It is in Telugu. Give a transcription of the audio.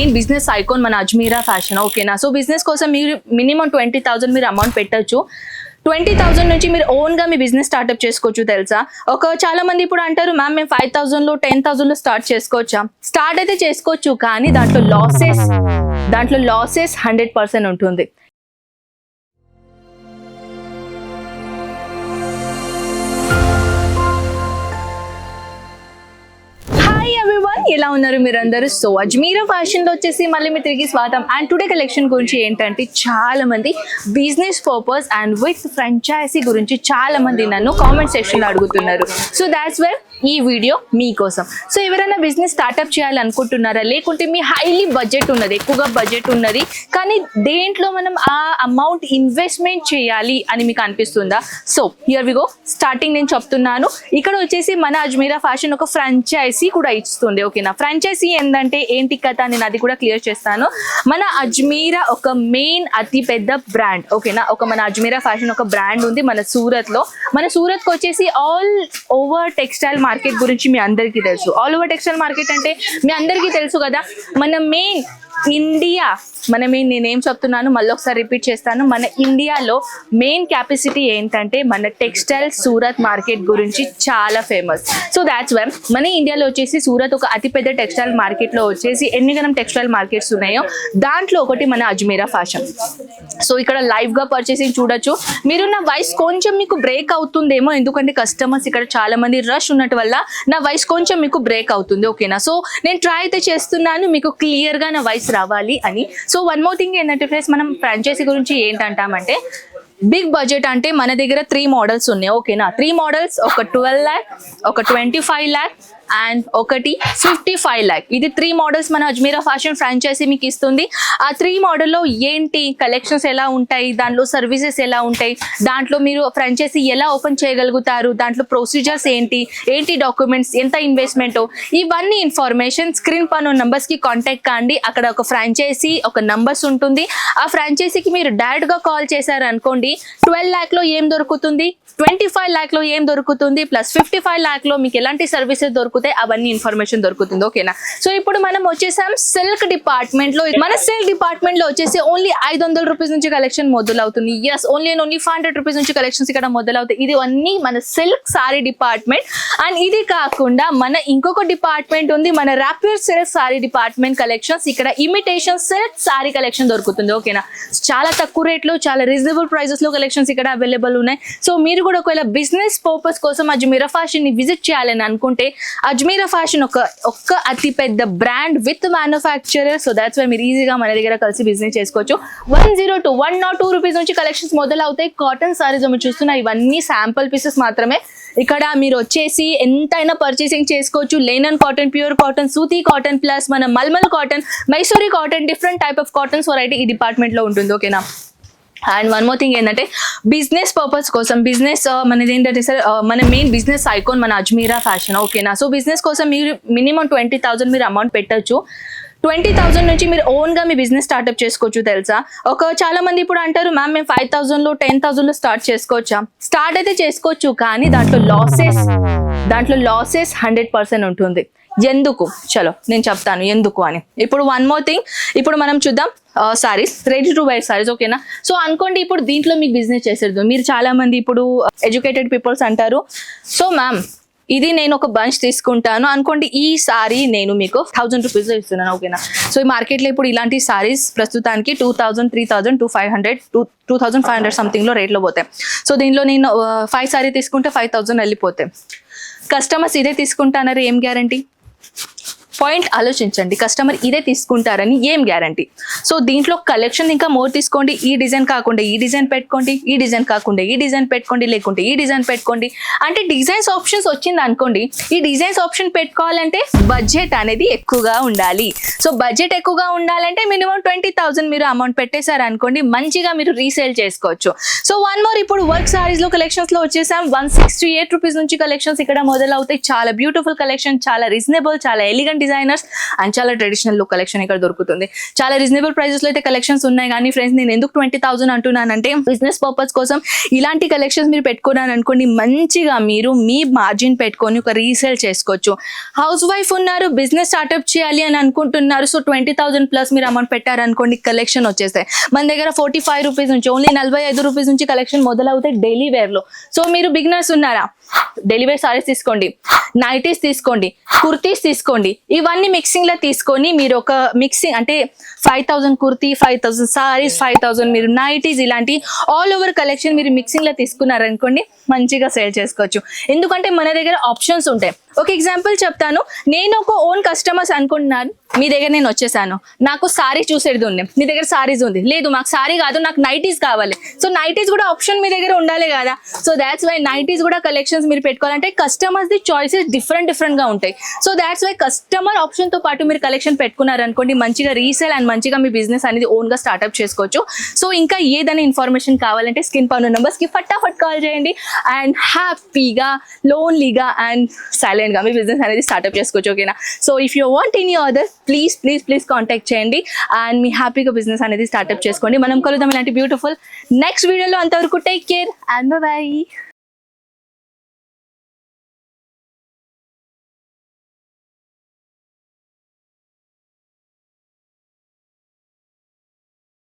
మెయిన్ బిజినెస్ ఐకోన్ మన అజ్మీరా ఫ్యాషన్ ఓకేనా? సో బిజినెస్ కోసం మీరు మినిమం ట్వంటీ థౌసండ్ మీరు అమౌంట్ పెట్టచ్చు. ట్వంటీ థౌసండ్ నుంచి మీరు ఓన్గా మీ బిజినెస్ స్టార్ట్అప్ చేసుకోవచ్చు తెలుసా? ఒక చాలా మంది ఇప్పుడు అంటారు మ్యామ్ మేము ఫైవ్ థౌసండ్లో టెన్ థౌసండ్లో స్టార్ట్ చేసుకోవచ్చా? స్టార్ట్ అయితే చేసుకోవచ్చు కానీ దాంట్లో లాసెస్ దాంట్లో లాసెస్ హండ్రెడ్ పర్సెంట్ ఉంటుంది. ఎలా ఉన్నారు మీరందరూ? సో అజ్మీరా ఫ్యాషన్లో వచ్చేసి మళ్ళీ మీ తిరిగి స్వాగతం. అండ్ టుడే కలెక్షన్ గురించి ఏంటంటే చాలా మంది business purpose and with franchise గురించి చాలా మంది నన్ను కామెంట్ సెక్షన్లో అడుగుతున్నారు. సో దాట్స్ వెల్ ఈ వీడియో మీకోసం. సో ఎవరైనా బిజినెస్ స్టార్ట్అప్ చేయాలనుకుంటున్నారా? లేకుంటే మీ హైలీ బడ్జెట్ ఉన్నది ఎక్కువగా బడ్జెట్ ఉన్నది కానీ దేంట్లో మనం ఆ అమౌంట్ ఇన్వెస్ట్మెంట్ చేయాలి అని మీకు అనిపిస్తుందా? So here we go starting నేను చెప్తున్నాను. ఇక్కడ వచ్చేసి మన అజ్మీరా ఫ్యాషన్ ఒక ఫ్రాంచైజీ కూడా ఇస్తుంది. ఓకేనా ఫ్రాంచైజీ ఏంటంటే ఏంటి కథ నేను అది కూడా క్లియర్ చేస్తాను. మన అజ్మీరా ఒక మెయిన్ అతి పెద్ద బ్రాండ్ ఓకేనా ఒక మన అజ్మీరా ఫ్యాషన్ ఒక బ్రాండ్ ఉంది మన సూరత్లో మన సూరత్కు వచ్చేసి ఆల్ ఓవర్ టెక్స్టైల్ మార్కెట్ గురించి మీ అందరికీ తెలుసు. ఆల్ ఓవర్ టెక్స్టైల్ మార్కెట్ అంటే మీ అందరికీ తెలుసు కదా? మన మెయిన్ ఇండియా మన నేనేం చెప్తున్నాను మళ్ళీ ఒకసారి రిపీట్ చేస్తాను. మన ఇండియాలో మెయిన్ క్యాపసిటీ ఏంటంటే మన టెక్స్టైల్ సూరత్ మార్కెట్ గురించి చాలా ఫేమస్ సో దాట్స్ వై మన ఇండియాలో వచ్చేసి సూరత్ ఒక అతిపెద్ద టెక్స్టైల్ మార్కెట్లో వచ్చేసి ఎన్ని గనం టెక్స్టైల్ మార్కెట్స్ ఉన్నాయో దాంట్లో ఒకటి మన అజ్మీరా ఫ్యాషన్ సో ఇక్కడ లైవ్గా పర్చేసింగ్ చూడొచ్చు. మీరు నా వాయిస్ కొంచెం మీకు బ్రేక్ అవుతుందేమో ఎందుకంటే కస్టమర్స్ ఇక్కడ చాలా మంది రష్ ఉన్నట్టు వల్ల నా వాయిస్ కొంచెం మీకు బ్రేక్ అవుతుంది ఓకేనా సో నేను ట్రై అయితే చేస్తున్నాను మీకు క్లియర్గా నా వాయిస్ రావాలి అని. సో వన్ మోర్ థింగ్ ఏంటంటే ఫ్రెండ్స్ మనం ఫ్రాంచైజీ గురించి ఏంటంటామంటే బిగ్ బడ్జెట్ అంటే మన దగ్గర త్రీ మోడల్స్ ఉన్నాయి ఓకేనా త్రీ మోడల్స్ ఒక ట్వెల్వ్ ల్యాక్ ఒక ట్వంటీ ఫైవ్ ల్యాక్ అండ్ ఒకటి ఫిఫ్టీ ఫైవ్ ల్యాక్. ఇది త్రీ మోడల్స్ మన అజ్మీరా ఫ్యాషన్ ఫ్రాంచైజీ మీకు ఇస్తుంది. ఆ త్రీ మోడల్లో ఏంటి కలెక్షన్స్ ఎలా ఉంటాయి? దాంట్లో సర్వీసెస్ ఎలా ఉంటాయి? దాంట్లో మీరు ఫ్రాంచైజీ ఎలా ఓపెన్ చేయగలుగుతారు? దాంట్లో ప్రొసీజర్స్ ఏంటి? ఏంటి డాక్యుమెంట్స్ ఎంత ఇన్వెస్ట్మెంట్ ఇవన్నీ ఇన్ఫర్మేషన్ స్క్రీన్ పన్ నంబర్స్కి కాంటాక్ట్ కాండి. అక్కడ ఒక ఫ్రాంచైజీ ఒక నంబర్స్ ఉంటుంది. ఆ ఫ్రాంచైజీకి మీరు డైరెక్ట్గా కాల్ చేశారు అనుకోండి ట్వెల్వ్ ల్యాక్లో ఏం దొరుకుతుంది? ట్వంటీ ఫైవ్ ల్యాక్లో ఏం దొరుకుతుంది? ప్లస్ ఫిఫ్టీ ఫైవ్ ల్యాక్లో మీకు ఎలాంటి సర్వీసెస్ దొరుకుతాయి అవన్నీ ఇన్ఫర్మేషన్ దొరుకుతుంది. ఓకేనా సో ఇప్పుడు మనం వచ్చేసాం సిల్క్ డిపార్ట్మెంట్లో. మన సిల్క్ డిపార్ట్మెంట్లో వచ్చేసి ఓన్లీ ఐదు వందల రూపీస్ నుంచి కలెక్షన్ మొదలవుతుంది. Yes only and only five hundred rupees నుంచి కలెక్షన్స్ ఇక్కడ మొదలవుతాయి. ఇది అన్ని మన సిల్క్ సారీ డిపార్ట్మెంట్ అండ్ ఇది కాకుండా మన ఇంకొక డిపార్ట్మెంట్ ఉంది. మన rapid silk sari department collections ఇక్కడ ఇమిటేషన్ సిల్క్ సారీ కలెక్షన్ దొరుకుతుంది. ఓకేనా చాలా తక్కువ రేట్లో చాలా రీజనబుల్ ప్రైజెస్లో కలెక్షన్స్ ఇక్కడ అవైలబుల్ ఉన్నాయి. సో మీరు కూడా ఒకవేళ బిజినెస్ పర్పస్ కోసం అజ్మీరా ఫ్యాషన్ని విజిట్ చేయాలని అనుకుంటే అజ్మీరా ఫ్యాషన్ ఒక ఒక్క అతి పెద్ద brand with manufacturer. So that's why మీరు ఈజీగా మన దగ్గర కలిసి బిజినెస్ చేసుకోవచ్చు. One zero two one not two rupees నుంచి కలెక్షన్స్ మొదలవుతాయి. కాటన్ సారీస్ మీరు చూస్తున్న ఇవన్నీ శాంపుల్ పీసెస్ మాత్రమే. ఇక్కడ మీరు వచ్చేసి ఎంతైనా పర్చేసింగ్ చేసుకోవచ్చు. లేనన్ కాటన్ ప్యూర్ కాటన్ సూతి కాటన్ ప్లస్ మన mulmul cotton Mysore cotton different type of cottons variety ఈ డిపార్ట్మెంట్లో ఉంటుంది. ఓకేనా అండ్ వన్ మోర్ థింగ్ ఏంటంటే బిజినెస్ పర్పస్ కోసం బిజినెస్ uh, మనది ఏంటంటే సార్ uh, మన మెయిన్ బిజినెస్ ఐకోన్ మన అజ్మీరా ఫ్యాషన్ ఓకేనా సో బిజినెస్ కోసం మీరు మినిమం ట్వంటీ థౌసండ్ మీరు అమౌంట్ పెట్టచ్చు. ట్వంటీ థౌసండ్ నుంచి మీరు ఓన్గా మీ బిజినెస్ స్టార్ట్అప్ చేసుకోవచ్చు తెలుసా? ఒక చాలా మంది ఇప్పుడు అంటారు మ్యామ్ మేము ఫైవ్ థౌసండ్లో టెన్ థౌసండ్లో స్టార్ట్ చేసుకోవచ్చా? స్టార్ట్ అయితే చేసుకోవచ్చు కానీ దాంట్లో లాసెస్ దాంట్లో లాసెస్ హండ్రెడ్ పర్సెంట్ ఉంటుంది. ఎందుకు? చలో నేను చెప్తాను ఎందుకు అని. ఇప్పుడు వన్ మోర్ థింగ్ ఇప్పుడు మనం చూద్దాం saris ready to wear saris ఓకేనా సో అనుకోండి ఇప్పుడు దీంట్లో మీకు బిజినెస్ చేసేది. మీరు చాలా మంది ఇప్పుడు ఎడ్యుకేటెడ్ పీపుల్స్ అంటారు. సో మ్యామ్ ఇది నేను ఒక బంచ్ తీసుకుంటాను. అనుకోండి ఈ సారీ నేను మీకు థౌజండ్ రూపీస్ ఇస్తున్నాను ఓకేనా సో ఈ మార్కెట్లో ఇప్పుడు ఇలాంటి సారీస్ ప్రస్తుతానికి two thousand three thousand two five hundred two two thousand five hundred సంథింగ్లో రేట్లో పోతాయి. సో దీనిలో నేను ఫైవ్ సారీ తీసుకుంటే ఫైవ్ థౌజండ్ వెళ్ళిపోతాయి. కస్టమర్స్ ఇదే తీసుకుంటానని ఏం గ్యారంటీ? పాయింట్ ఆలోచించండి. కస్టమర్ ఇదే తీసుకుంటారని ఏం గ్యారంటీ? సో దీంట్లో కలెక్షన్ ఇంకా మోర్ తీసుకోండి. ఈ డిజైన్ కాకుండా ఈ డిజైన్ పెట్టుకోండి. ఈ డిజైన్ కాకుండా ఈ డిజైన్ పెట్టుకోండి. లేకుంటే ఈ డిజైన్ పెట్టుకోండి. అంటే డిజైన్స్ ఆప్షన్స్ వచ్చింది అనుకోండి. ఈ డిజైన్స్ ఆప్షన్ పెట్టుకోవాలంటే బడ్జెట్ అనేది ఎక్కువగా ఉండాలి. సో బడ్జెట్ ఎక్కువగా ఉండాలంటే మినిమం ట్వంటీ థౌసండ్ మీరు అమౌంట్ పెట్టేశారు అనుకోండి మంచిగా మీరు రీసేల్ చేసుకోవచ్చు. సో వన్ మోర్ ఇప్పుడు వర్క్ సారీస్లో కలెక్షన్స్లో వచ్చేసాం. వన్ సిక్స్టీ ఎయిట్ రూపీస్ నుంచి కలెక్షన్స్ ఇక్కడ మొదలవుతాయి. చాలా బ్యూటిఫుల్ కలెక్షన్ చాలా రీజనబుల్ చాలా ఎలిగెంట్ డిజైనర్స్ అండ్ చాలా ట్రెడిషనల్ లుక్ కలెక్షన్ ఇక్కడ దొరుకుతుంది. చాలా రీజనబుల్ ప్రైజెస్లో అయితే కలెక్షన్స్ ఉన్నాయి. కానీ ఫ్రెండ్స్ నేను ఎందుకు ట్వంటీ థౌసండ్ అంటున్నానంటే బిజినెస్ పర్పస్ కోసం ఇలాంటి కలెక్షన్స్ మీరు పెట్టుకున్నాను అనుకోండి మంచిగా మీరు మీ మార్జిన్ పెట్టుకొని ఒక రీసేల్ చేసుకోవచ్చు. హౌస్ వైఫ్ ఉన్నారు బిజినెస్ స్టార్ట్అప్ చేయాలి అని అనుకుంటున్నారు. సో ట్వంటీ థౌసండ్ ప్లస్ మీరు అమౌంట్ పెట్టారనుకోండి కలెక్షన్ వచ్చేస్తాయి. మన దగ్గర ఫోర్టీ ఫైవ్ రూపీస్ నుంచి ఓన్లీ నలభై ఐదు రూపీస్ నుంచి కలెక్షన్ మొదలవుతాయి డైలీ వేర్లో సో మీరు బిగినర్స్ ఉన్నారా? డైలీ వేర్ సారీస్ తీసుకోండి. నైటీస్ తీసుకోండి కుర్తీస్ తీసుకోండి. ఇవన్నీ మిక్సింగ్లో తీసుకొని మీరు ఒక మిక్సింగ్ అంటే five thousand kurti five thousand saris five thousand మీరు నైటీస్ ఇలాంటి ఆల్ ఓవర్ కలెక్షన్ మీరు మిక్సింగ్లో తీసుకున్నారనుకోండి మంచిగా సేల్ చేసుకోవచ్చు. ఎందుకంటే మన దగ్గర ఆప్షన్స్ ఉంటాయి. ఒక ఎగ్జాంపుల్ చెప్తాను. నేను ఒక ఓన్ కస్టమర్స్ అనుకుంటున్నాను. మీ దగ్గర నేను వచ్చేసాను. నాకు సారీ చూసేది ఉంది. మీ దగ్గర సారీస్ ఉంది. లేదు మాకు సారీ కాదు నాకు నైటీస్ కావాలి. సో నైటీస్ కూడా ఆప్షన్ మీ దగ్గర ఉండాలి కదా. సో దాట్స్ వై నైటీస్ కూడా కలెక్షన్స్ మీరు పెట్టుకోవాలంటే కస్టమర్స్ ది చాయిసెస్ డిఫరెంట్ డిఫరెంట్గా ఉంటాయి. సో దాట్స్ వై కస్టమర్ ఆప్షన్తో పాటు మీరు కలెక్షన్ పెట్టుకున్నారు అనుకోండి మంచిగా రీసేల్ అండ్ మంచిగా మీ బిజినెస్ అనేది ఓన్గా స్టార్ట్అప్ చేసుకోవచ్చు. సో ఇంకా ఏదైనా ఇన్ఫర్మేషన్ కావాలంటే స్కిన్ పన్ను నెంబర్స్కి ఫటాఫట్ కాల్ చేయండి. అండ్ హ్యాపీగా లోన్లీగా అండ్ సైలెంట్గా మీ బిజినెస్ అనేది స్టార్ట్అప్ చేసుకోవచ్చు ఓకేనా so if you want any other please please please contact చేయండి. అండ్ మీ హ్యాపీగా బిజినెస్ అనేది స్టార్ట్అప్ చేసుకోండి. మనం కలుద్దాం ఇలాంటి బ్యూటిఫుల్ నెక్స్ట్ వీడియోలో అంతవరకు టేక్ కేర్ అండ్ బాయ్